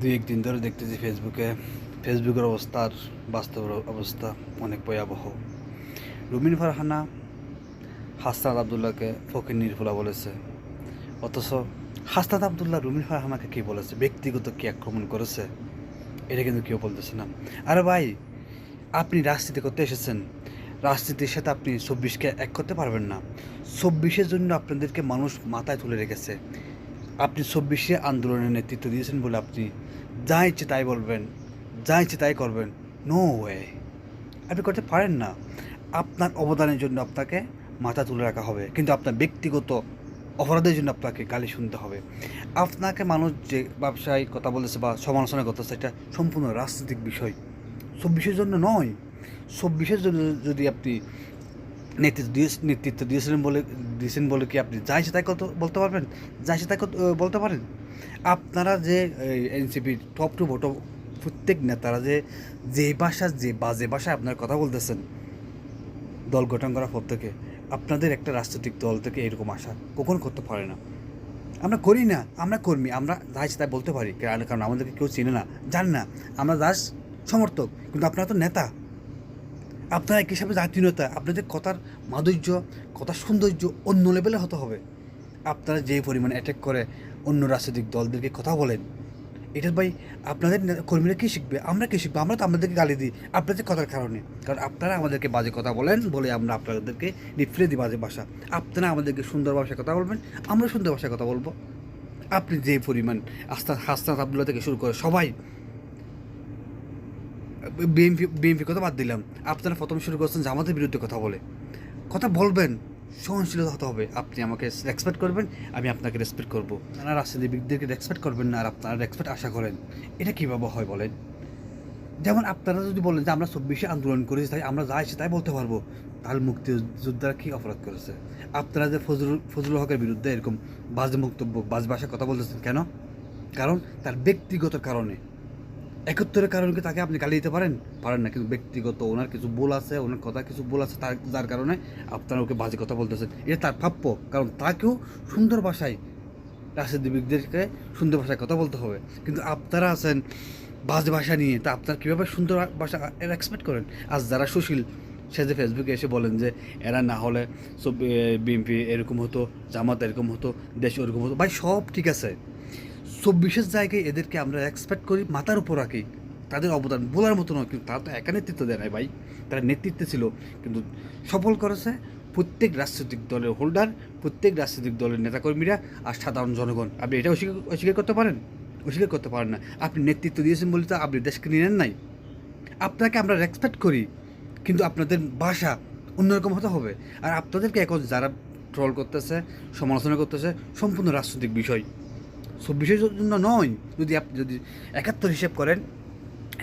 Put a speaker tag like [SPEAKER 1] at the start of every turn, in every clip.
[SPEAKER 1] দুই একদিন ধরে দেখতেছি ফেসবুকে ফেসবুকের অবস্থার বাস্তব অবস্থা অনেক ভয়াবহ। রুমিন ফারহানা, হাসনাত আবদুল্লাহকে ফকির নির্ভুলা বলেছে। অথচ হাসনাত আবদুল্লাহ রুমিন ফারহানাকে কী বলেছে? ব্যক্তিগত কী আক্রমণ করেছে? এটা কিন্তু কেউ বলতেছে না। আরে ভাই, আপনি রাজনীতি করতে এসেছেন। রাজনীতির সাথে আপনি চব্বিশকে এক করতে পারবেন না। চব্বিশের জন্য আপনাদেরকে মানুষ মাথায় তুলে রেখেছে। আপনি চব্বিশে আন্দোলনের নেতৃত্ব দিয়েছেন বলে আপনি যা ইচ্ছে তাই বলবেন, যা ইচ্ছে তাই করবেন নো ওয়ে আপনি করতে পারেন না। আপনার অবদানের জন্য আপনাকে মাথা তুলে রাখা হবে, কিন্তু আপনার ব্যক্তিগত অপরাধের জন্য আপনাকে গালি শুনতে হবে। আপনাকে মানুষ যে ব্যবসায়ী কথা বলেছে বা সমালোচনা করতেছে এটা সম্পূর্ণ রাজনৈতিক বিষয়। চব্বিশের জন্য নয়। চব্বিশের জন্য যদি আপনি নেতৃত্ব দিয়ে নেতৃত্ব দিয়েছিলেন বলে, দিয়েছেন বলে কি আপনি যা ইচ্ছে তাই কত, বলতে পারবেন? যা সে তাই কত- বলতে পারেন? আপনারা যে এনসিপির টপ টু বটম প্রত্যেক নেতারা যে যে ভাষা, যে বাজে ভাষায় আপনার কথা বলতেছেন, দল গঠন করার পর থেকে, আপনাদের একটা রাজনৈতিক দল থেকে এরকম আশা কখন করতে পারে না। আমরা করি না, আমরা কর্মী, আমরা যা ইচ্ছে তাই বলতে পারি। কারণ আমাদেরকে কেউ চিনে না, জানে না। আমরা দাস সমর্থক, কিন্তু আপনারা তো নেতা। আপনারা এক হিসাবে জাতীয় নেতা আপনাদের কথার মাধুর্য, কথার সৌন্দর্য অন্য লেভেলে হতে হবে। আপনারা যে পরিমাণে অ্যাটাক করে অন্য রাজনৈতিক দলদেরকে কথা বলেন এটা ভাই আপনাদের কর্মীরা কী শিখবে? আমরা কী শিখব? আমরা তো আমাদেরকে গালি দিই, আপনাদের কথার কারণে। কারণ আপনারা আমাদেরকে বাজে কথা বলেন বলে আমরা আপনাদেরকে নিফলে দিই বাজে ভাষা। আপনারা আমাদেরকে সুন্দর ভাষায় কথা বলবেন, আমরা সুন্দর ভাষায় কথা বলব। আপনি যে পরিমাণ আস্তা আবদুল্লাহ থেকে শুরু করে সবাই বিএনপি বিএনপি কথা বাদ দিলাম। আপনারা প্রথম শুরু করছেন জামাতের বিরুদ্ধে কথা বলে। কথা বলবেন, সহনশীলতা হতে হবে। আপনি আমাকে রেসপেক্ট করবেন, আমি আপনাকে রেসপেক্ট করব। আপনারা রাজনীতিবিদদেরকে রেসপেক্ট করবেন না, আর আপনারা রেসপেক্ট আশা করেন, এটা কীভাবে হয় বলেন? যেমন আপনারা যদি বলেন যে আমরা চব্বিশে আন্দোলন করেছি, তাই আমরা যা ইচ্ছে তাই বলতে পারব। তাহলে মুক্তিযোদ্ধারা কী অপরাধ করেছে? আপনারা যে ফজলুল ফজলুল হকের বিরুদ্ধে এরকম বাজে বক্তব্য, বাজ ভাষায় কথা বলতেছেন কেন? কারণ তার ব্যক্তিগত কারণে। একাত্তরের কারণে কি তাকে আপনি গালি দিতে পারেন? পারেন না, কিন্তু ব্যক্তিগত ওনার কিছু ভুল আছে, ওনার কথা কিছু ভুল আছে, তার যার কারণে আপনারা ওকে বাজে কথা বলতেছেন। এটা তার প্রাপ্য, কারণ তাকেও সুন্দর ভাষায় রাজনীতিবিদদেরকে সুন্দর ভাষায় কথা বলতে হবে। কিন্তু আপনারা আছেন বাজে ভাষা নিয়ে, তা আপনার কীভাবে সুন্দর ভাষা এরা এক্সপেক্ট করেন? আর যারা সুশীল, সে যে ফেসবুকে এসে বলেন যে এরা না হলে সব বিএনপি এরকম হতো, জামাত এরকম হতো, দেশ ওরকম হতো, ভাই সব ঠিক আছে। চব্বিশের জায়গায় এদেরকে আমরা এক্সপেক্ট করি, মাথার উপর রাখি। তাদের অবদান বলার মতো নয়, কিন্তু তারা তো একা নেতৃত্ব দেয় নাই ভাই। তারা নেতৃত্বে ছিল, কিন্তু সফল করেছে প্রত্যেক রাজনৈতিক দলের হোল্ডার প্রত্যেক রাজনৈতিক দলের নেতাকর্মীরা আর সাধারণ জনগণ। আপনি এটা অস্বীকার অস্বীকার করতে পারেন? অস্বীকার করতে পারেন না। আপনি নেতৃত্ব দিয়েছেন বলে তো আপনি দেশকে নিয়ে নেন নাই। আপনাকে আমরা রেসপেক্ট করি, কিন্তু আপনাদের ভাষা অন্যরকম হতে হবে। আর আপনাদেরকে এখন যারা ট্রল করতেছে, সমালোচনা করতেছে, সম্পূর্ণ রাজনৈতিক বিষয়। চব্বিশের জন্য নয়, যদি যদি একাত্তর হিসেব করেন,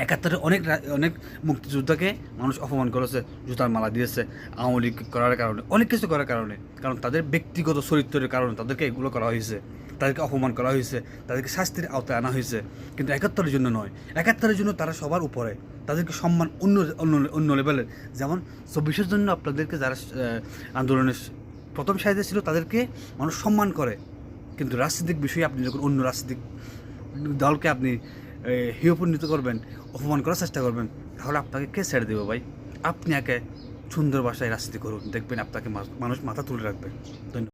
[SPEAKER 1] একাত্তরে অনেক অনেক মুক্তিযোদ্ধাকে মানুষ অপমান করেছে, জুতার মালা দিয়েছে, আওয়ামী লীগ করার কারণে, অনেক কিছু করার কারণে। কারণ তাদের ব্যক্তিগত চরিত্রের কারণে তাদেরকে এগুলো করা হয়েছে, তাদেরকে অপমান করা হয়েছে, তাদেরকে শাস্তির আওতায় আনা হয়েছে। কিন্তু একাত্তরের জন্য নয়, একাত্তরের জন্য তারা সবার উপরে, তাদেরকে সম্মান অন্য অন্য অন্য লেভেলের যেমন চব্বিশের জন্য আপনাদেরকে যারা আন্দোলনের প্রথম সাইজে ছিল, তাদেরকে মানুষ সম্মান করে। কিন্তু রাজনৈতিক বিষয়ে আপনি যখন অন্য রাজনৈতিক দলকে আপনি হিয়পন্নিত করবেন, অপমান করার চেষ্টা করবেন, তাহলে আপনাকে কে ছেড়ে দেবে ভাই? আপনি একে সুন্দর ভাষায় রাজনীতি করুন, দেখবেন আপনাকে মানুষ মাথা তুলে রাখবে। ধন্যবাদ।